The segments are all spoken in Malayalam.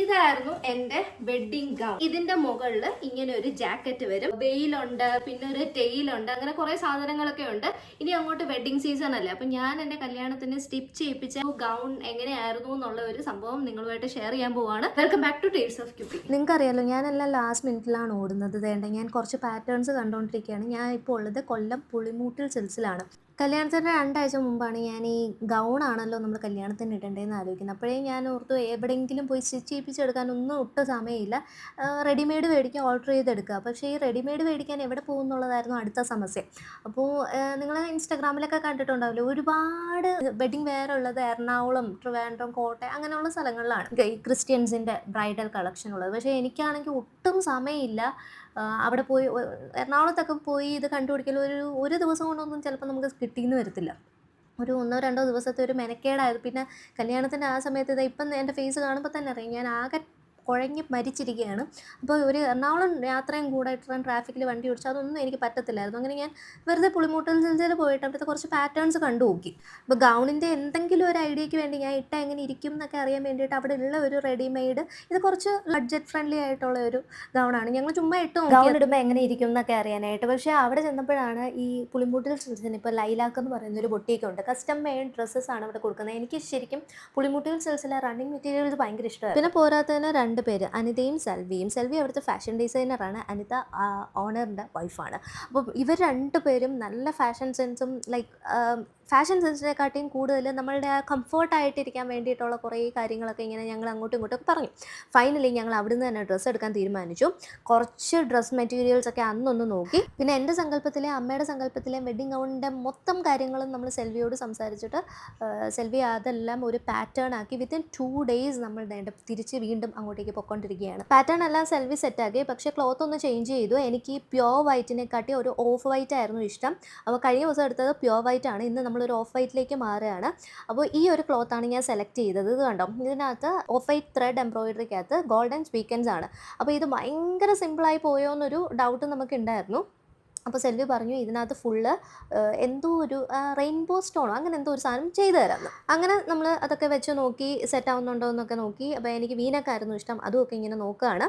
ഇതായിരുന്നു എന്റെ വെഡിങ് ഗൗൺ ഇതിന്റെ മുകളിൽ ഇങ്ങനെ ഒരു ജാക്കറ്റ് വരും. വെയിലുണ്ട് പിന്നെ ഒരു ടെയിലുണ്ട് അങ്ങനെ കുറെ സാധനങ്ങളൊക്കെ ഉണ്ട്. ഇനി അങ്ങോട്ട് വെഡിങ് സീസൺ അല്ലേ? അപ്പൊ ഞാൻ എന്റെ കല്യാണത്തിന് സ്റ്റിച്ച് ചെയ്യിപ്പിച്ച ഗൗൺ എങ്ങനെയായിരുന്നു എന്നുള്ള ഒരു സംഭവം നിങ്ങളുമായിട്ട് ഷെയർ ചെയ്യാൻ പോവാണ്. Welcome back to taste of Cuppy നിങ്ങൾക്കറിയാലോ ഞാനെല്ലാം ലാസ്റ്റ് മിനിറ്റിലാണ് ഓടുന്നത്. വേണ്ട ഞാൻ കുറച്ച് പാറ്റേൺസ് കണ്ടുകൊണ്ടിരിക്കുകയാണ് ഞാൻ ഇപ്പോൾ ഉള്ളത് കൊല്ലം പുളിമൂട്ടിൽ സിൽസിലാണ് കല്യാണത്തിന്റെ രണ്ടാഴ്ച മുമ്പാണ് ഞാൻ ഈ ഗൗൺ ആണല്ലോ നമ്മൾ കല്യാണത്തിന് ഇടേണ്ടതെന്ന് ആലോചിക്കുന്നത് അപ്പോഴേ ഞാൻ ഓർത്തു എവിടെയെങ്കിലും പോയി സ്റ്റിച്ച് ചെയ്യിപ്പിച്ചെടുക്കാനൊന്നും ഒട്ടും സമയമില്ല. റെഡിമെയ്ഡ് മേടിക്കാൻ ഓർഡർ ചെയ്തെടുക്കുക പക്ഷേ ഈ റെഡിമെയ്ഡ് മേടിക്കാൻ എവിടെ പോകും എന്നുള്ളതായിരുന്നു അടുത്ത സമസ്യ. അപ്പോൾ നിങ്ങൾ ഇൻസ്റ്റാഗ്രാമിലൊക്കെ കണ്ടിട്ടുണ്ടാവില്ലേ? ഒരുപാട് വെഡിങ് വെയർ ഉള്ളത് എറണാകുളം ട്രിവാൻഡ്രം കോട്ടയം അങ്ങനെയുള്ള സ്ഥലങ്ങളിലാണ് ഈ ക്രിസ്ത്യൻസിന്റെ ബ്രൈഡൽ കളക്ഷൻ ഉള്ളത് പക്ഷേ എനിക്കാണെങ്കിൽ ഒട്ടും സമയമില്ല. അവിടെ പോയി എറണാകുളത്തൊക്കെ പോയി ഇത് കണ്ടുപിടിക്കൽ ഒരു ഒരു ദിവസം കൊണ്ടൊന്നും ചിലപ്പോൾ നമുക്ക് കിട്ടിയെന്ന് വരത്തില്ല. ഒരു ഒന്നോ രണ്ടോ ദിവസത്തെ ഒരു മെനക്കേടായത് പിന്നെ കല്യാണത്തിന്റെ ആ സമയത്ത് ഇതാ ഇപ്പം എന്റെ ഫേസ് കാണുമ്പോൾ തന്നെ അറിയാം. ഞാൻ ആകെ കുഴഞ്ഞ് മരിച്ചിരിക്കുകയാണ്. അപ്പോൾ ഒരു എറണാകുളം യാത്രയും കൂടെ ഇട്ടാൻ ട്രാഫിക്കിൽ വണ്ടി ഓടിച്ചാൽ അതൊന്നും എനിക്ക് പറ്റത്തില്ലായിരുന്നു. അങ്ങനെ ഞാൻ വെറുതെ പുളിമൂട്ടൽ സിൽസിൽ പോയിട്ട് അവിടുത്തെ കുറച്ച് പാറ്റേൺസ് കണ്ടു നോക്കി അപ്പോൾ ഗൗണിന്റെ എന്തെങ്കിലും ഒരു ഐഡിയയ്ക്ക് വേണ്ടി ഞാൻ ഇട്ട എങ്ങനെ ഇരിക്കും എന്നൊക്കെ അറിയാൻ വേണ്ടിയിട്ട് അവിടെ ഉള്ള ഒരു റെഡിമെയ്ഡ് ഇത് കുറച്ച് ബഡ്ജറ്റ് ഫ്രണ്ട്ലി ആയിട്ടുള്ള ഒരു ഗൗണാണ്. ഞങ്ങൾ ചുമ്മാ ഇട്ട് ഗൗൺ ഇടുമ്പോൾ എങ്ങനെ ഇരിക്കും എന്നൊക്കെ അറിയാനായിട്ട്. പക്ഷേ അവിടെ ചെന്നപ്പോഴാണ് ഈ പുളിമൂട്ടിൽ സിൽസിന് ഇപ്പോൾ ലൈലാക്ക് എന്ന് പറയുന്ന ഒരു ബൊട്ടിയൊക്കെ ഉണ്ട്. കസ്റ്റം മെയ്ഡ് ഡ്രസ്സസ് ആണ് അവിടെ കൊടുക്കുന്നത്. എനിക്ക് ശരിക്കും പുളിമൂട്ടിൽ സിൽസിലെ റണ്ണിങ് മെറ്റീരിയൽസ് ഭയങ്കര ഇഷ്ടമാണ് പിന്നെ പോരാത്തതിന് രണ്ട് പേര് അനിതയും സെൽവിയും. സെൽവി അവിടുത്തെ ഫാഷൻ ഡിസൈനറാണ് അനിത ഓണറിന്റെ വൈഫാണ് അപ്പോൾ ഇവർ രണ്ട് പേരും നല്ല ഫാഷൻ സെൻസും ലൈക്ക് ഫാഷൻ സെൻസിനെക്കാട്ടിയും കൂടുതൽ നമ്മളുടെ ആ കംഫർട്ടായിട്ടിരിക്കാൻ വേണ്ടിയിട്ടുള്ള കുറേ കാര്യങ്ങളൊക്കെ ഇങ്ങനെ ഞങ്ങൾ അങ്ങോട്ടും ഇങ്ങോട്ടും പറഞ്ഞു. ഫൈനലി ഞങ്ങൾ അവിടുന്ന് തന്നെ ഡ്രസ്സ് എടുക്കാൻ തീരുമാനിച്ചു. കുറച്ച് ഡ്രസ്സ് മെറ്റീരിയൽസ് ഒക്കെ അന്നൊന്ന് നോക്കി. പിന്നെ എന്റെ സങ്കല്പത്തിലെ അമ്മയുടെ സങ്കല്പത്തിലെ വെഡിങ് ഗൗണിന്റെ മൊത്തം കാര്യങ്ങളും നമ്മൾ സെൽവിയോട് സംസാരിച്ചിട്ട് സെൽവി അതെല്ലാം ഒരു പാറ്റേൺ ആക്കി വിത്തിൻ ടു ഡേയ്സ് നമ്മൾ തിരിച്ച് വീണ്ടും അങ്ങോട്ടേക്ക് പൊയ്ക്കൊണ്ടിരിക്കുകയാണ്. പാറ്റേൺ എല്ലാം സെൽവി സെറ്റാക്കി പക്ഷേ ക്ലോത്ത് ഒന്ന് ചേഞ്ച് ചെയ്തു. എനിക്ക് പ്യോർ വൈറ്റിനെക്കാട്ടി ഒരു ഓഫ് വൈറ്റ് ആയിരുന്നു ഇഷ്ടം. അപ്പോൾ കഴിഞ്ഞ ദിവസം എടുത്തത് പ്യോർ വൈറ്റ് ആണ്. ഇന്ന് നമ്മളൊരു ഓഫ് വൈറ്റിലേക്ക് മാറുകയാണ്. അപ്പോൾ ഈ ഒരു ക്ലോത്താണ് ഞാൻ സെലക്ട് ചെയ്തത്. ഇത് കണ്ടോ? ഇതിനകത്ത് ഓഫ് വൈറ്റ് ത്രെഡ് എംബ്രോയിഡറിക്കകത്ത് ഗോൾഡൻ സ്വീക്കൻസ് ആണ്. അപ്പോൾ ഇത് ഭയങ്കര സിമ്പിളായി പോയോ എന്നൊരു ഡൗട്ട് നമുക്ക് ഉണ്ടായിരുന്നു. അപ്പോൾ സെൽവി പറഞ്ഞു ഇതിനകത്ത് ഫുള്ള് എന്തോ ഒരു റെയിൻബോ സ്റ്റോണോ അങ്ങനെ എന്തോ ഒരു സാധനം ചെയ്തു തരാമെന്ന് അങ്ങനെ നമ്മൾ അതൊക്കെ വെച്ച് നോക്കി സെറ്റ് ആവുന്നുണ്ടോ എന്നൊക്കെ നോക്കി അപ്പോൾ എനിക്ക് വീനക്കായിരുന്നു ഇഷ്ടം അതുമൊക്കെ ഇങ്ങനെ നോക്കുകയാണ്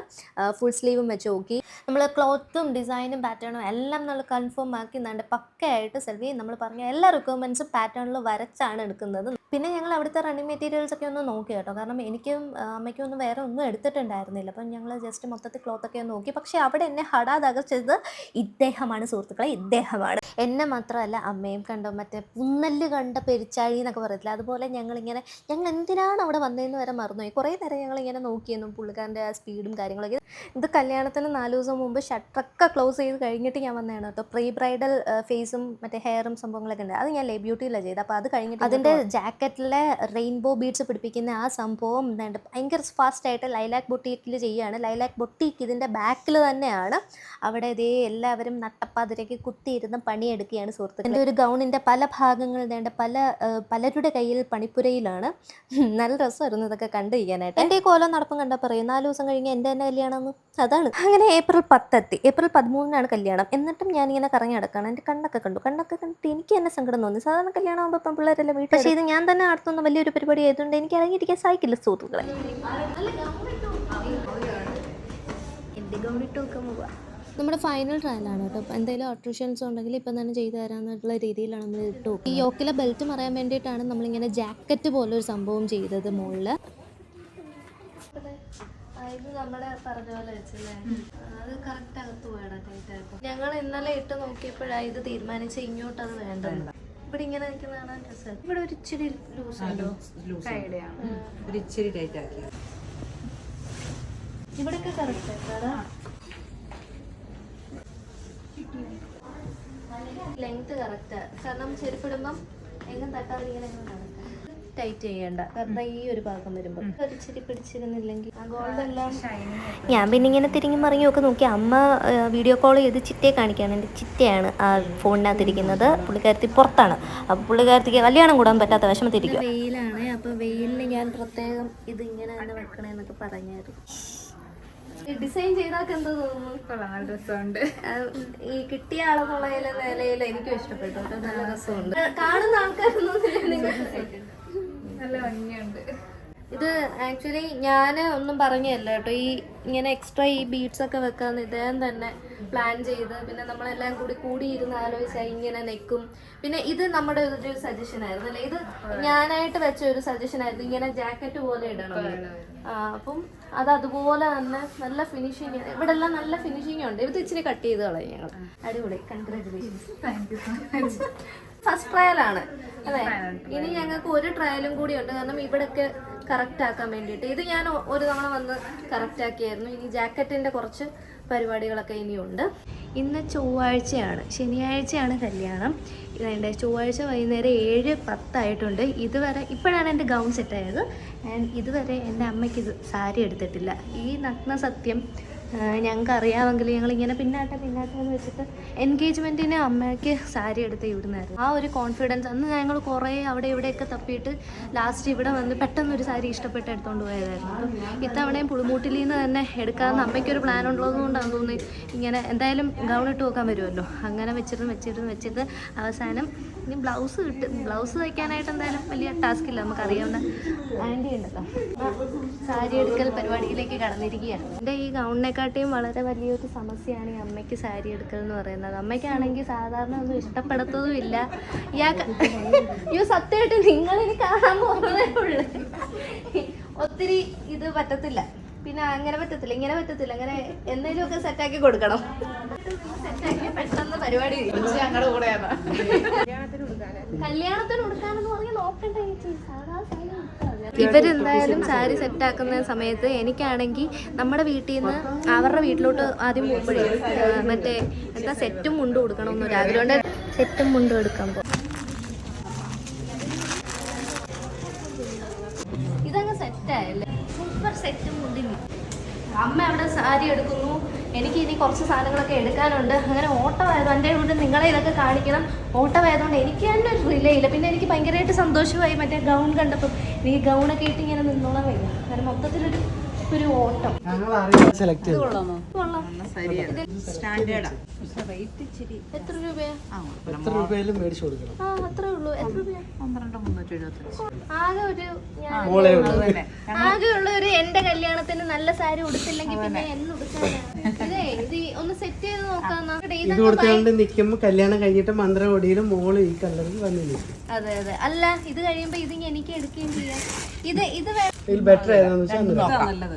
ഫുൾ സ്ലീവും വെച്ച് നോക്കി. നമ്മൾ ക്ലോത്തും ഡിസൈനും പാറ്റേണും എല്ലാം നമ്മൾ കൺഫേം ആക്കി നല്ല പക്കയായിട്ട് സെൽവി നമ്മൾ പറഞ്ഞ എല്ലാ റിക്വയർമെന്റ്സും പാറ്റേണിൽ വരച്ചാണ് എടുക്കുന്നത്. പിന്നെ ഞങ്ങൾ അവിടുത്തെ റണ്ണിങ് മെറ്റീരിയൽസ് ഒക്കെ ഒന്ന് നോക്കി കേട്ടോ. കാരണം എനിക്കും അമ്മയ്ക്കും ഒന്നും വേറെ ഒന്നും എടുത്തിട്ടുണ്ടായിരുന്നില്ല. അപ്പം ഞങ്ങൾ ജസ്റ്റ് മൊത്തത്തിൽ ക്ലോത്തൊക്കെ ഒന്ന് നോക്കി. പക്ഷേ അവിടെ എന്നെ ഹടാ തകർച്ചത് ഇദ്ദേഹമാണ് സുഹൃത്തുക്കളെ ഇദ്ദേഹമാണ്. എന്നെ മാത്രമല്ല അമ്മയും കണ്ടോ മറ്റേ പുന്നൽ കണ്ട പെരിച്ചാഴി എന്നൊക്കെ പറയത്തില്ല? അതുപോലെ ഞങ്ങളിങ്ങനെ ഞങ്ങൾ എന്തിനാണ് അവിടെ വന്നതെന്ന് വരെ മറന്നുപോയി. കുറേ നേരം ഞങ്ങളിങ്ങനെ നോക്കിയെന്നും പുള്ളിക്കാരന്റെ ആ സ്പീഡും കാര്യങ്ങളൊക്കെ. ഇത് കല്യാണത്തിന് നാല് ദിവസം മുമ്പ് ഷട്ടറൊക്കെ ക്ലോസ് ചെയ്ത് കഴിഞ്ഞിട്ട് ഞാൻ വന്നതാണ് കേട്ടോ. പ്രീ ബ്രൈഡൽ ഫേസും മറ്റേ ഹെയറും സംഭവങ്ങളൊക്കെ ഉണ്ട്. അത് ഞാൻ ലേ ബ്യൂട്ടിയിലാണ് ചെയ്തത്. അപ്പോൾ അത് കഴിഞ്ഞിട്ട് അതിന്റെ ജാക്കറ്റിലെ റെയിൻബോ ബീഡ്സ് പിടിപ്പിക്കുന്ന ആ സംഭവം എന്താണ്ട് ഭയങ്കര ഫാസ്റ്റായിട്ട് ലൈലാക്ക് ബൊട്ടീക്കിൽ ചെയ്യുകയാണ് ലൈലാക്ക് ബൊട്ടീക്ക് ഇതിന്റെ ബാക്കിൽ തന്നെയാണ്. അവിടെ ഇതേ എല്ലാവരും നട്ടപ്പാതിരയ്ക്ക് കുത്തിയിരുന്ന് പണിയെടുക്കുകയാണ് സുഹൃത്തുക്കൾ എന്റെ ഒരു ഗൗണിന്റെ പല ഭാഗങ്ങൾ വേണ്ട പല പലരുടെ കയ്യിൽ പണിപ്പുരയിലാണ്. നല്ല രസമായിരുന്നു ഇതൊക്കെ കണ്ടിരിക്കാനായിട്ട് എന്റെ ഈ കോലം നടപ്പം കണ്ടാൽ പറയും നാല് ദിവസം കഴിഞ്ഞ് എന്റെ തന്നെ കല്യാണമെന്ന്. അതാണ്. അങ്ങനെ ഏപ്രിൽ പത്തെത്തി. ഏപ്രിൽ പതിമൂന്നിനാണ് കല്യാണം. എന്നിട്ടും ഞാനിങ്ങനെ കറങ്ങി നടക്കുകയാണ് എന്റെ കണ്ണൊക്കെ കണ്ടു. കണ്ണൊക്കെ കണ്ടിട്ട് എനിക്ക് തന്നെ സങ്കടം തോന്നി. സാധാരണ കല്യാണം ആകുമ്പോൾ പിള്ളേരെല്ലാം വീട്ടിൽ പക്ഷേ ഇത് ഞാൻ തന്നെ നടത്തുന്ന വലിയൊരു പരിപാടി ആയതുകൊണ്ട് എനിക്ക് ഇറങ്ങിയിരിക്കാൻ സാധിക്കില്ല സുഹൃത്തുക്കളെ. നമ്മുടെ ഫൈനൽ ട്രയലാണ് കേട്ടോ. എന്തെങ്കിലും ഓട്ടോഷൻസ് ഉണ്ടെങ്കിൽ ഇപ്പം തന്നെ ചെയ്തു തരാമെന്നുള്ള രീതിയിലാണ് നമ്മൾ ഇട്ടു ഈ യോക്കിലെ ബെൽറ്റ് മറയാൻ വേണ്ടിയിട്ടാണ് നമ്മളിങ്ങനെ ജാക്കറ്റ് പോലെ ഒരു സംഭവം ചെയ്തത് മുകളിൽ ഇത് നമ്മളെ പറഞ്ഞ പോലെ വെച്ചല്ലേ? അത് കറക്റ്റ് അകത്ത് പോയടാ ടൈറ്റ് ഞങ്ങൾ ഇന്നലെ ഇട്ട് നോക്കിയപ്പോഴാണ് ഇത് തീരുമാനിച്ച് ഇങ്ങോട്ട് അത് വേണ്ടത് ഇവിടെ ഇങ്ങനെ നിൽക്കുന്നതാണ് രസം. ഇവിടെ ഒരു ഇച്ചിരി ലൂസ് ഉണ്ടോ? ഒരു ഇച്ചിരി ടൈറ്റ് ആക്കി. ഇവിടെയൊക്കെ കറക്റ്റ് ആയിട്ടാ ലെങ്ത് കറക്റ്റ് കാരണം ചെരുപ്പിടുമ്പം എങ്ങും തട്ടാതെ ഇങ്ങനെ ടൈറ്റ് ചെയ്യണ്ട. കാരണം ഈ ഒരു ഭാഗം വരുമ്പോൾ ഒരു ഇച്ചിരി പിടിച്ചിരുന്നില്ലെങ്കിൽ ആ ഗോൾഡ് എല്ലാം ഞാൻ പിന്നെ ഇങ്ങനെ തിരിഞ്ഞു മറിഞ്ഞൊക്കെ നോക്കി. അമ്മ വീഡിയോ കോൾ ചെയ്ത് ചിറ്റയെ കാണിക്കുകയാണ്. എന്റെ ചിറ്റയാണ് ആ ഫോണിനകത്തിരിക്കുന്നത്. പുള്ളിക്കാരത്തി പുറത്താണ്. അപ്പോൾ പുള്ളിക്കാരത്തിക്ക് കല്യാണം കൂടാൻ പറ്റാത്ത വിഷമത്തിരിക്കും വെയിലാണ്. അപ്പോൾ വെയിലിന് ഞാൻ പ്രത്യേകം ഇത് ഇങ്ങനെ തന്നെ വെക്കണേന്നൊക്കെ പറഞ്ഞായിരുന്നു. ഡിസൈൻ ചെയ്താൽ എന്താ തോന്നുന്നു? കൊള്ളാം നല്ല രസമുണ്ട് ഈ കിട്ടിയ ആളെന്നുള്ള നിലയിൽ എനിക്കും ഇഷ്ടപ്പെട്ടു. നല്ല രസമുണ്ട്. കാണുന്ന ആൾക്കാരൊന്നും നല്ല ഭംഗിയുണ്ട്. ഇത് ആക്ച്വലി ഞാൻ ഒന്നും പറഞ്ഞല്ല കേട്ടോ. ഈ ഇങ്ങനെ എക്സ്ട്രാ ഈ ബീഡ്സ് ഒക്കെ വെക്കാന്ന് ഇദ്ദേഹം തന്നെ പ്ലാൻ ചെയ്ത്. പിന്നെ നമ്മളെല്ലാം കൂടി കൂടി ഇരുന്ന് ആലോചിച്ചാൽ ഇങ്ങനെ നെക്കും പിന്നെ ഇത് നമ്മുടെ ഒരു സജഷൻ ആയിരുന്നു അല്ലെ? ഇത് ഞാനായിട്ട് വെച്ച ഒരു സജഷൻ ആയിരുന്നു. ഇങ്ങനെ ജാക്കറ്റ് പോലെ ഇടണം. അപ്പം അത് അതുപോലെ തന്നെ നല്ല ഫിനിഷിങ് ഇവിടെ എല്ലാം നല്ല ഫിനിഷിങ് ഉണ്ട്. ഇത് ഇച്ചിരി കട്ട് ചെയ്ത് കളയും ഞങ്ങൾ അടിപൊളി. കൺഗ്രാറ്റുലേഷൻസ് ഫസ്റ്റ് ട്രയൽ ആണ് അതെ ഇനി ഞങ്ങൾക്ക് ഒരു ട്രയലും കൂടി ഉണ്ട്. കാരണം ഇവിടൊക്കെ കറക്റ്റ് ആക്കാൻ വേണ്ടിയിട്ട്. ഇത് ഞാൻ ഒരു തവണ വന്ന് കറക്റ്റ് ആക്കിയായിരുന്നു. ഇനി ജാക്കറ്റിന്റെ കുറച്ച് പരിപാടികളൊക്കെ ഇനിയുണ്ട്. ഇന്ന് ചൊവ്വാഴ്ചയാണ്. ശനിയാഴ്ചയാണ് കല്യാണം. ഇതേണ്ട ചൊവ്വാഴ്ച വൈകുന്നേരം ഏഴ് പത്തായിട്ടുണ്ട്. ഇതുവരെ ഇപ്പോഴാണ് എന്റെ ഗൗൺ സെറ്റായത് ആൻഡ് ഇതുവരെ എന്റെ അമ്മയ്ക്ക് ഇത് സാരി എടുത്തിട്ടില്ല. ഈ നഗ്ന സത്യം ഞങ്ങൾക്ക് അറിയാമെങ്കിൽ ഞങ്ങൾ ഇങ്ങനെ പിന്നാട്ടെ പിന്നാട്ടെ എന്ന് വെച്ചിട്ട് എൻഗേജ്മെന്റിന് അമ്മയ്ക്ക് സാരി എടുത്ത് ഇവിടുന്നായിരുന്നു. ആ ഒരു കോൺഫിഡൻസ് അന്ന് ഞങ്ങൾ കുറേ അവിടെ ഇവിടെയൊക്കെ തപ്പിയിട്ട് ലാസ്റ്റ് ഇവിടെ വന്ന് പെട്ടെന്ന് ഒരു സാരി ഇഷ്ടപ്പെട്ട് എടുത്തുകൊണ്ട് പോയതായിരുന്നു. അപ്പം ഇത്തവണയും പുളിമൂട്ടിൽ നിന്ന് തന്നെ എടുക്കാമെന്ന് അമ്മയ്ക്കൊരു പ്ലാൻ ഉള്ളതുകൊണ്ടാണ് തോന്നുന്നത് ഇങ്ങനെ എന്തായാലും ഗൗൺ ഇട്ട് നോക്കാൻ വരുമല്ലോ. അങ്ങനെ വെച്ചിരുന്ന് വെച്ചിരുന്ന് വെച്ചിട്ട് അവസാനം ഇനി ബ്ലൗസ് കിട്ടും. ബ്ലൗസ് തയ്ക്കാനായിട്ട് എന്തായാലും വലിയ ടാസ്ക് ഇല്ല. നമുക്ക് അറിയാവുന്ന ആന്റി ഉണ്ടല്ലോ. സാരി എടുക്കൽ പരിപാടിയിലേക്ക് കടന്നിരിക്കുകയാണ്. എന്റെ ഈ ഗൗണിനെക്കാട്ടിയും വളരെ വലിയൊരു സമസ്യയാണ് ഈ അമ്മയ്ക്ക് സാരി എടുക്കൽ എന്ന് പറയുന്നത്. അമ്മയ്ക്കാണെങ്കിൽ സാധാരണ ഒന്നും ഇഷ്ടപ്പെടത്തതും ഇല്ല. ഇയാൾക്ക് അയ്യോ സത്യമായിട്ട് നിങ്ങളിനി കാണാൻ പോകുന്നതേ ഉള്ളൂ. ഒത്തിരി ഇത് പറ്റത്തില്ല. പിന്നെ അങ്ങനെ പറ്റത്തില്ല ഇങ്ങനെ പറ്റത്തില്ല അങ്ങനെ എന്തെങ്കിലും ഒക്കെ സെറ്റാക്കി കൊടുക്കണം. സെറ്റാക്കി പെട്ടെന്ന് പരിപാടി കഴിയും. ഞങ്ങളുടെ കൂടെയാണ്. കല്യാണത്തിന് ഉടുക്കാനെന്ന് പറഞ്ഞ് നോക്കണ്ട ഇവരെന്തായാലും സാരി സെറ്റ് ആക്കുന്ന സമയത്ത് എനിക്കാണെങ്കിൽ നമ്മുടെ വീട്ടിൽ നിന്ന് അവരുടെ വീട്ടിലോട്ട് ആദ്യം പോകുമ്പോഴേ മറ്റേ എന്താ സെറ്റും മുണ്ടും കൊടുക്കണമെന്നൊരു ആഗ്രഹമുണ്ട് സെറ്റും മുണ്ടും എടുക്കാൻ സാരി എടുക്കുന്നു. എനിക്ക് ഇനി കുറച്ച് സാധനങ്ങളൊക്കെ എടുക്കാനുണ്ട്. അങ്ങനെ ഓട്ടമായത് എന്റെ കൂടെ നിങ്ങളെ ഇതൊക്കെ കാണിക്കണം. ഓട്ടമായതുകൊണ്ട് എനിക്ക് തന്നെ ഒരു റിലേ ഇല്ല പിന്നെ എനിക്ക് ഭയങ്കരമായിട്ട് സന്തോഷമായി. മറ്റേ ഗൗൺ കണ്ടപ്പം ഈ ഗൗണൊക്കെ ഇട്ട് ഇങ്ങനെ നിന്നോളാൻ വയ്യ. കാരണം മൊത്തത്തിലൊരു ഒരു ഓട്ടം. സെലക്ട് എത്ര രൂപയാ? ആ എത്ര രൂപയിലും മേടിച്ചു കൊടുക്കണം. ആ അത്രേ ഉള്ളൂ. എത്ര രൂപയാ? ആകെ ഒരു ഞാൻ മോളെ ഉള്ളൂ. തന്നെ ആകെ ഉള്ള ഒരു എന്റെ കല്യാണത്തിന് നല്ല സാരി ഉടുത്തില്ലെങ്കിൽ പിന്നെ എന്ന് ഉടുക്കാനാ ഇതേ ഇത് ഒന്ന് സെറ്റ് ചെയ്ത് നോക്കാന്നാ ഇത് കൊടുത്തുകൊണ്ട് നിൽക്കുമ്പോൾ കല്യാണം കഴിഞ്ഞിട്ട് മന്ത്രകൊടിയിലും മോൾ ഈ കളറിൽ വന്ന് നിൽക്കും. അതെ അതെ. അല്ല ഇത് കഴിയുമ്പോ ഇത് എനിക്ക് എടുക്കുകയും ചെയ്യാം. ഇത് ഇത് ബെറ്റർ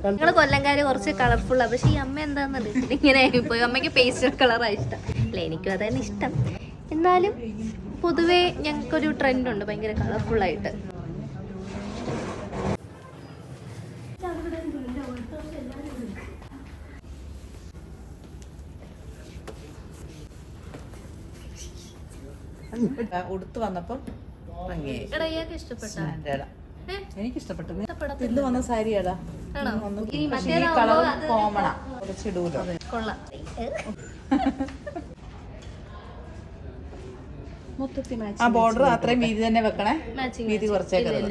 നിങ്ങൾ കൊല്ലംകാര് കുറച്ച് കളർഫുൾ പക്ഷെ ഈ അമ്മ എന്താന്നറിയില്ല ഇങ്ങനെ പോയി അമ്മയ്ക്ക് പേസ്റ്റൽ കളറാണ് ഇഷ്ടം. അല്ല എനിക്കും അതന്നെ ഇഷ്ടം. എന്നാലും പൊതുവേ ഞങ്ങൾക്കൊരു ട്രെൻഡ് ഉണ്ട് ഭയങ്കര കളർഫുൾ ആയിട്ട്. ഉടുത്ത് വന്നപ്പം ഭംഗിയായി. ഇഷ്ടപ്പെട്ട? എനിക്ക് ഇഷ്ടപ്പെട്ടു. ഇന്ന് വന്ന സാരിയാടാ കളർ കോമണാ. കുറച്ചിടൂലോ. കൊള്ളാം. ആ ബോർഡർ അത്രയും വീതി തന്നെ വെക്കണേ? വീതി കുറച്ചേക്കരുത്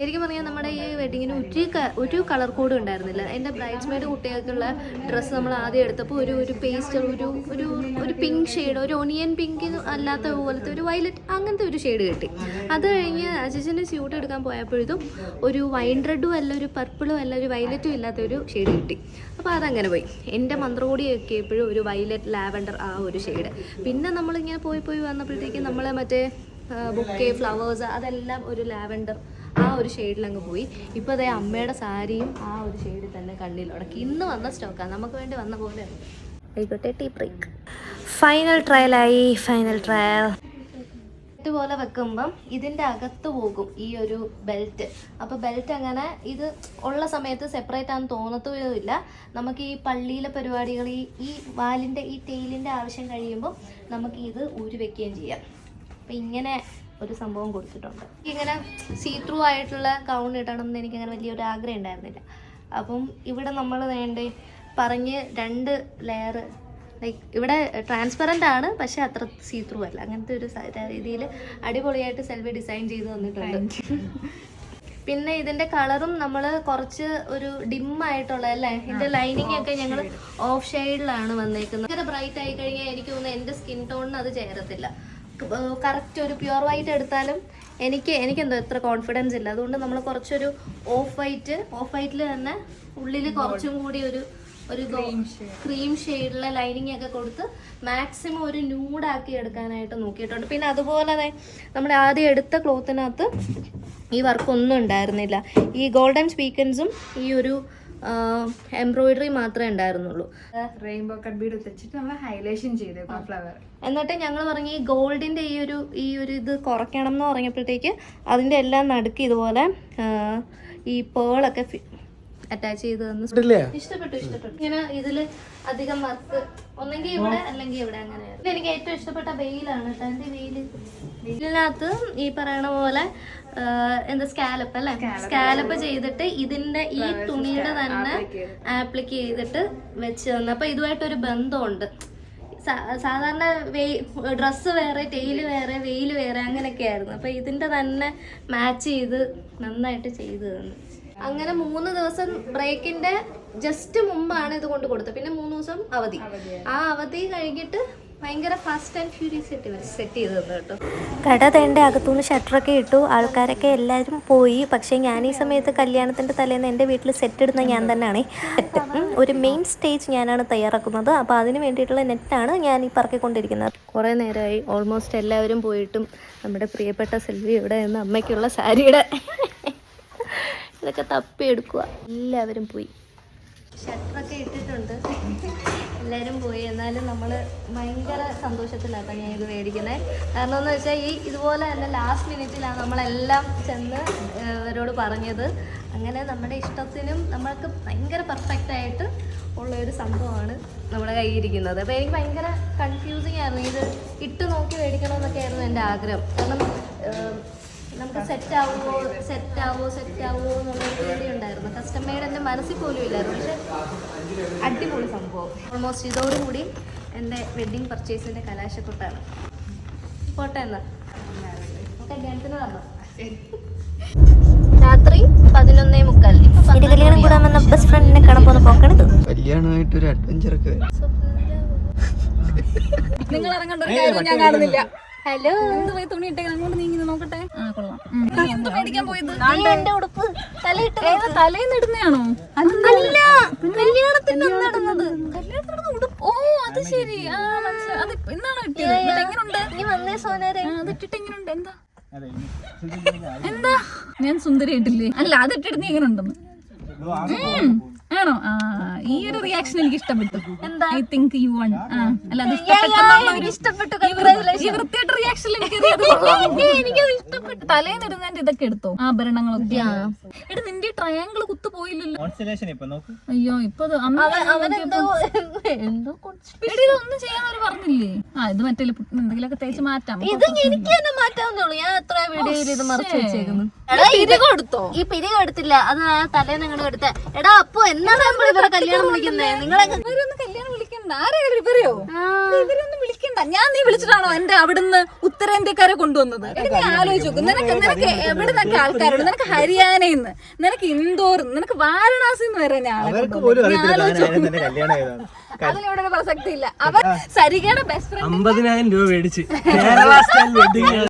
ശരിക്കും പറഞ്ഞാൽ നമ്മുടെ ഈ വെഡിങ്ങിന് ഒരു ഒരു കളർ കോഡ് ഉണ്ടായിരുന്നില്ല. എന്റെ ബ്രൈഡ്സ്മെയ്ഡ് കുട്ടികൾക്കുള്ള ഡ്രസ്സ് നമ്മൾ ആദ്യം എടുത്തപ്പോൾ ഒരു ഒരു പേസ്റ്റ് ഒരു ഒരു ഒരു പിങ്ക് ഷെയ്ഡ് ഒരു ഒനിയൻ പിങ്ക് അല്ലാത്ത പോലത്തെ ഒരു വയലറ്റ് അങ്ങനത്തെ ഒരു ഷെയ്ഡ് കിട്ടി. അത് കഴിഞ്ഞ് അജിജിന് സ്യൂട്ട് എടുക്കാൻ പോയപ്പോഴത്തും ഒരു വൈൻ റെഡും അല്ല ഒരു പർപ്പിളും അല്ല ഒരു വയലറ്റും ഇല്ലാത്ത ഒരു ഷെയ്ഡ് കിട്ടി. അപ്പോൾ അതങ്ങനെ പോയി. എന്റെ മന്ത്രകൂടി എപ്പോഴും ഒരു വയലറ്റ് ലാവൻഡർ ആ ഒരു ഷെയ്ഡ് പിന്നെ നമ്മളിങ്ങനെ പോയി പോയി വന്നപ്പോഴത്തേക്കും നമ്മൾ മറ്റേ ബുക്കെ ഫ്ലവേഴ്സ് അതെല്ലാം ഒരു ലാവൻഡർ ആ ഒരു ഷെയ്ഡിൽ അങ്ങ് പോയി. ഇപ്പോൾ അതേ അമ്മയുടെ സാരിയും ആ ഒരു ഷെയ്ഡിൽ തന്നെ കണ്ണിൽ ഉടക്കി. ഇന്ന് വന്ന സ്റ്റോക്കാണ് നമുക്ക് വേണ്ടി വന്ന പോലെ ആയിക്കോട്ടെ ടീ ബ്രേക്ക്. ഫൈനൽ ട്രയൽ ആയി ഫൈനൽ ട്രയൽ പോലെ വെക്കുമ്പം ഇതിന്റെ അകത്ത് പോകും ഈ ഒരു ബെൽറ്റ് അപ്പോൾ ബെൽറ്റ് അങ്ങനെ ഇത് ഉള്ള സമയത്ത് സെപ്പറേറ്റ് ആണെന്ന് തോന്നത്തുമില്ല നമുക്ക് ഈ പള്ളിയിലെ പരിപാടികൾ ഈ ഈ വാലിന്റെ ഈ ടെയിലിന്റെ ആവശ്യം കഴിയുമ്പോൾ നമുക്ക് ഇത് ഊരി വെക്കുകയും ചെയ്യാം. അപ്പം ഇങ്ങനെ ഒരു സംഭവം കൊടുത്തിട്ടുണ്ട്. ഇങ്ങനെ സീ ത്രൂ ആയിട്ടുള്ള ഗൗൺ ഇടണം എന്ന് എനിക്കങ്ങനെ വലിയൊരു ആഗ്രഹം ഉണ്ടായിരുന്നില്ല. അപ്പം ഇവിടെ നമ്മൾ വേണ്ടേ പറഞ്ഞ് രണ്ട് ലെയർ ലൈക്ക് ഇവിടെ ട്രാൻസ്പെറന്റ് ആണ് പക്ഷേ അത്ര സീ ത്രൂ അല്ല. അങ്ങനത്തെ ഒരു രീതിയിൽ അടിപൊളിയായിട്ട് സെൽവി ഡിസൈൻ ചെയ്ത് തന്നിട്ടുണ്ട്. പിന്നെ ഇതിന്റെ കളറും നമ്മൾ കുറച്ച് ഒരു ഡിം ആയിട്ടുള്ള അല്ലേ? ഇതിന്റെ ലൈനിങ് ഒക്കെ ഞങ്ങൾ ഓഫ് ഷെയ്ഡിലാണ് വന്നേക്കുന്നത്. ഭയങ്കര ബ്രൈറ്റ് ആയി കഴിഞ്ഞാൽ എനിക്ക് തോന്നുന്നു എന്റെ സ്കിൻ ടോണിന് അത് ചേരത്തില്ല. കറക്റ്റ് ഒരു പ്യുവർ വൈറ്റ് എടുത്താലും എനിക്ക് എനിക്കെന്തോ ഇത്ര കോൺഫിഡൻസ് ഇല്ല. അതുകൊണ്ട് നമ്മൾ കുറച്ചൊരു ഓഫ് വൈറ്റ് ഓഫ് വൈറ്റിൽ തന്നെ ഉള്ളിൽ കുറച്ചും കൂടി ഒരു ഒരു ക്രീം ഷെയ്ഡിലെ ലൈനിങ് ഒക്കെ കൊടുത്ത് മാക്സിമം ഒരു ന്യൂഡാക്കി എടുക്കാനായിട്ട് നോക്കിയിട്ടുണ്ട്. പിന്നെ അതുപോലെ തന്നെ നമ്മൾ ആദ്യം എടുത്ത ക്ലോത്തിനകത്ത് ഈ വർക്കൊന്നും ഉണ്ടായിരുന്നില്ല. ഈ ഗോൾഡൻ സ്പീക്കൻസും ഈ ഒരു എംബ്രോയിഡറി മാത്രമേ ഉണ്ടായിരുന്നുള്ളൂ. റെയിൻബോ കട്ട് ബീഡ് വെച്ചിട്ട് നമ്മൾ ഹൈലൈഷൻ ചെയ്തേക്കും ഫ്ലവർ എന്നിട്ട് ഞങ്ങൾ പറഞ്ഞു ഈ ഗോൾഡിന്റെ ഈ ഒരു ഈ ഒരു ഇത് കുറയ്ക്കണം എന്ന് പറഞ്ഞപ്പോഴത്തേക്ക് അതിന്റെ എല്ലാം നടുക്ക് ഇതുപോലെ ഈ പേളൊക്കെ അറ്റാച്ച് ചെയ്ത് തന്നു. ഇഷ്ടപ്പെട്ടു ഇഷ്ടപ്പെട്ടു. ഇങ്ങനെ ഇതിൽ അധികം വർക്ക് ഒന്നെങ്കിൽ ഇവിടെ അല്ലെങ്കിൽ ഇവിടെ അങ്ങനെ എനിക്ക് ഏറ്റവും ഇഷ്ടപ്പെട്ട വെയിലാണ് കേട്ടോ എന്റെ വെയിൽ വെയിലിനകത്ത് ഈ പറയണ പോലെ എന്താ സ്കാലപ്പ് അല്ലെ? സ്കാലപ്പ് ചെയ്തിട്ട് ഇതിന്റെ ഈ തുണിയുടെ തന്നെ ആപ്ലിക്ക് ചെയ്തിട്ട്. വെച്ച് തന്നെ. അപ്പൊ ഇതുമായിട്ടൊരു ബന്ധമുണ്ട്. സാധാരണ ഡ്രസ്സ് വേറെ ടെയിൽ വേറെ വെയിൽ വേറെ അങ്ങനെയൊക്കെ ആയിരുന്നു അപ്പൊ ഇതിന്റെ തന്നെ മാച്ച് ചെയ്ത് നന്നായിട്ട് ചെയ്തു തന്നു. അങ്ങനെ മൂന്ന് ദിവസം ബ്രേക്കിന്റെ ജസ്റ്റ് മുമ്പാണ് ഇത് കൊണ്ട് കൊടുത്തത്. പിന്നെ മൂന്ന് ദിവസം അവധി. ആ അവധി കഴിഞ്ഞിട്ട് ഭയങ്കര fast and furious set set ചെയ്ത് തന്നു കേട്ടോ. കട തേണ്ട അകത്തുനിന്ന് ഷട്ടറൊക്കെ ഇട്ടു. ആൾക്കാരൊക്കെ എല്ലാവരും പോയി. പക്ഷേ ഞാൻ ഈ സമയത്ത് കല്യാണത്തിന്റെ തലേന്ന് എന്റെ വീട്ടിൽ സെറ്റ് ഇടുന്ന ഞാൻ തന്നെയാണ്. ഒരു മെയിൻ സ്റ്റേജ് ഞാനാണ് തയ്യാറാക്കുന്നത്. അപ്പോൾ അതിന് വേണ്ടിയിട്ടുള്ള നെറ്റാണ് ഞാൻ ഈ പറക്കിക്കൊണ്ടിരിക്കുന്നത്. കുറേ നേരമായി ഓൾമോസ്റ്റ് എല്ലാവരും പോയിട്ടും നമ്മുടെ പ്രിയപ്പെട്ട സെൽവി ഇവിടെ നിന്ന് അമ്മയ്ക്കുള്ള സാരിയുടെ ഇതൊക്കെ തപ്പിയെടുക്കുക എല്ലാവരും പോയി. ഷട്ടറൊക്കെ ഇട്ടിട്ടുണ്ട്. എല്ലാവരും പോയി. എന്നാലും നമ്മൾ ഭയങ്കര സന്തോഷത്തിലാണ് ഞാൻ ഇത് മേടിക്കുന്നത് കാരണം എന്ന് വെച്ചാൽ ഈ ഇതുപോലെ തന്നെ ലാസ്റ്റ് മിനിറ്റിലാണ് നമ്മളെല്ലാം ചെന്ന് അവരോട് പറഞ്ഞത്. അങ്ങനെ നമ്മുടെ ഇഷ്ടത്തിനും നമ്മൾക്ക് ഭയങ്കര പെർഫെക്റ്റ് ആയിട്ട് ഉള്ള ഒരു സംഭവമാണ് നമ്മുടെ കയ്യിരിക്കുന്നത് അപ്പോൾ എനിക്ക് ഭയങ്കര കൺഫ്യൂസിങ് ആയിരുന്നു. ഇത് ഇട്ട് നോക്കി മേടിക്കണമെന്നൊക്കെ ആയിരുന്നു എന്റെ ആഗ്രഹം. കാരണം നമുക്ക് സെറ്റ് ആവുമോ സെറ്റ് ആവുമോ സെറ്റ് ആവുമോ എന്നുള്ളൊരു പേടി ഉണ്ടായിരുന്നു. കസ്റ്റം മെയ്ഡ് എന്റെ മനസ്സിൽ പോലും ഇല്ലായിരുന്നു. പക്ഷെ അടിപൊളി സംഭവം. ഓൾമോസ്റ്റ് ഇതോടുകൂടി എന്റെ വെഡ്ഡിങ് പർച്ചേസിന്റെ കലാശക്കൊട്ടാണ്. പോട്ടെ എന്നാ. കല്യാണത്തിന് വന്നു. രാത്രി പതിനൊന്നേ മുക്കാൽ. ഇപ്പൊ എന്റെ കല്യാണം കൂടാൻ വന്ന ബെസ്റ്റ് ഫ്രണ്ടിനെ കാണാൻ പോകുന്ന പോക്കാണിത്. കല്യാണമായിട്ട് ഒരു അഡ്വഞ്ചർ ഒക്കെ നിങ്ങൾ ഇറങ്ങേണ്ട ഒരു കാര്യം ഞാൻ കാണുന്നില്ല. ഹലോ. എന്ത് പോയി തുണി ഇട്ടേ അങ്ങോട്ട് നീങ്ങി നോക്കട്ടെ. ആ കൊള്ളാം. നീ എന്ത് മേടിക്കാൻ പോയത്? എന്റെ ഉടുപ്പ്. തലയിട്ട് തലേന്ന് ഇടുന്നതാണോ? അല്ല. കല്യാണത്തിന് ഇടുന്നത്. കല്യാണത്തിന് ഉടുപ്പ്. ഓ അത് ശരി. ആ മനസ്സിലായി. അത് ഇന്നാണോ നീ വന്നേ സോനരെ. എന്താ? എന്താ? ഞാൻ ഇട്ടില്ലേ അല്ല അതിട്ടിട്ട് നീ എങ്ങനെയുണ്ടെന്ന് ഉം. ആണോ? ആ ഈ ഒരു റിയാക്ഷൻ എനിക്ക് ഇഷ്ടപ്പെട്ടു എന്താ ഐ തിങ്ക് യു വൺ അല്ല അത് ഇഷ്ടപ്പെട്ടു ഈ വൃത്തിയായിട്ട് റിയാക്ഷൻ എനിക്ക് എനിക്കത് ഇഷ്ടപ്പെട്ടു. തലേന്നിടുന്നതിന്റെ ഇതൊക്കെ എടുത്തോ? ആഭരണങ്ങളൊക്കെ. എടാ നിന്റെ ട്രയാങ്കിൾ കുത്തു പോയില്ലല്ലോ. അയ്യോ ഇപ്പൊ എന്തോ കൊടുത്തു. എടി ഇതൊന്നും ചെയ്യാൻ അവർ പറഞ്ഞില്ലേ? ആ ഇത് മറ്റേ എന്തെങ്കിലുമൊക്കെ തേച്ച് മാറ്റാം. ഇത് എനിക്ക് തന്നെ മാറ്റാവുന്നേ ഉള്ളൂ. ഞാൻ എത്ര വീഡിയോയിൽ ഇത് മറച്ചു വെച്ചേക്കുന്നു. ഇത് കൊടുത്തോ? ഈ പിരിക എടുത്തില്ല അത് തലേന്ന് അങ്ങോട്ട് എടുത്ത എടാ അപ്പൊ എന്നാണ് നമ്മൾ ഇവിടെ കല്യാണം വിളിക്കുന്നേ? നിങ്ങളെ ഇവരൊന്നും കല്യാണം വിളിക്കണ്ട. ആരെങ്കിലും ഇവരെയോ? ഇവരൊന്നും വിളിക്കണ്ട. ഞാൻ നീ വിളിച്ചിട്ടാണോ എന്റെ അവിടുന്ന് ഉത്തരേന്ത്യക്കാരെ കൊണ്ടുവന്നത്? ആലോചിച്ചു നിനക്ക് നിനക്ക് എവിടുന്നൊക്കെ ആൾക്കാരുണ്ട്? നിനക്ക് ഹരിയാനയിൽ നിന്ന് നിനക്ക് ഇൻഡോറിൽ നിന്ന് നിനക്ക് വാരണാസിൽ നിന്ന് വരെ അതിലിവിടെ പ്രസക്തി ഇല്ല അവർ സരികയുടെ ബെസ്റ്റ് ഫ്രണ്ട് അമ്പതിനായിരം രൂപ മേടിച്ച് കേരള സ്റ്റൈൽ വെഡിങ്